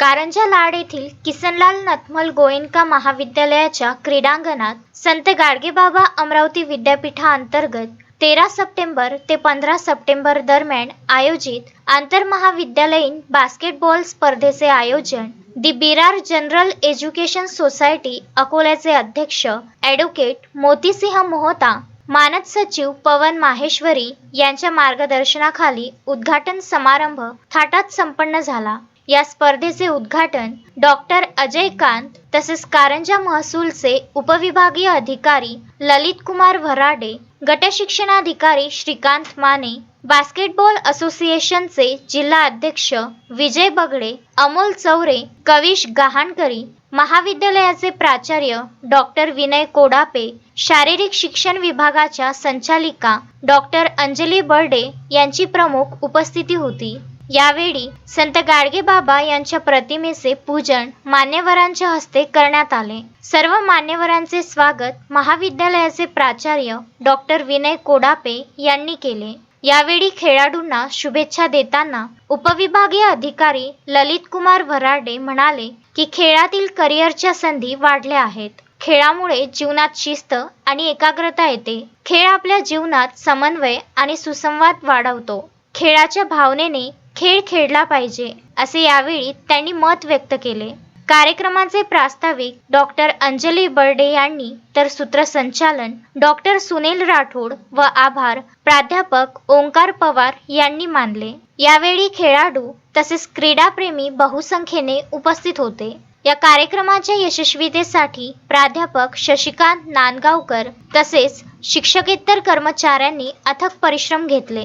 कारंजा लाड येथील किसनलाल नथमल गोयंका महाविद्यालयाच्या क्रीडांगणात संत गाडगेबाबा अमरावती विद्यापीठाअंतर्गत तेरा सप्टेंबर ते पंधरा सप्टेंबर दरम्यान आयोजित आंतरमहाविद्यालयीन बास्केटबॉल स्पर्धेचे आयोजन दि बिरार जनरल एज्युकेशन सोसायटी अकोल्याचे अध्यक्ष ॲडव्होकेट मोतीसिंह मोहता मानद सचिव पवन माहेश्वरी यांच्या मार्गदर्शनाखाली उद्घाटन समारंभ थाटात संपन्न झाला. या स्पर्धेचे उद्घाटन डॉक्टर अजय कांत तसेच कारंजा महसूलचे उपविभागीय अधिकारी ललित कुमार भराडे गटशिक्षणाधिकारी श्रीकांत माने बास्केटबॉल असोसिएशनचे जिल्हा अध्यक्ष विजय बगडे अमोल चौरे कविश गहाणकरी महाविद्यालयाचे प्राचार्य डॉक्टर विनय कोडापे शारीरिक शिक्षण विभागाच्या संचालिका डॉक्टर अंजली बर्डे यांची प्रमुख उपस्थिती होती. यावेळी संत गाडगे बाबा यांच्या प्रतिमेचे पूजन मान्यवरांच्या हस्ते करण्यात आले. सर्व मान्यवरांचे स्वागत महाविद्यालयाचे प्राचार्य डॉक्टर विनय कोडापे यांनी केले. यावेळी खेळाडूंना शुभेच्छा देताना उपविभागीय अधिकारी ललित कुमार भराडे म्हणाले की खेळातील करिअरच्या संधी वाढल्या आहेत. खेळामुळे जीवनात शिस्त आणि एकाग्रता येते. खेळ आपल्या जीवनात समन्वय आणि सुसंवाद वाढवतो. खेळाच्या भावनेने खेळ खेळला पाहिजे असे यावेळी त्यांनी मत व्यक्त केले. कार्यक्रमाचे प्रास्ताविक डॉक्टर अंजली बर्डे यांनी तर सूत्रसंचालन डॉक्टर सुनील राठोड व आभार प्राध्यापक ओंकार पवार यांनी मानले. यावेळी खेळाडू तसेच क्रीडाप्रेमी बहुसंख्येने उपस्थित होते. या कार्यक्रमाच्या यशस्वीतेसाठी प्राध्यापक शशिकांत नांदगावकर तसेच शिक्षकेतर कर्मचाऱ्यांनी अथक परिश्रम घेतले.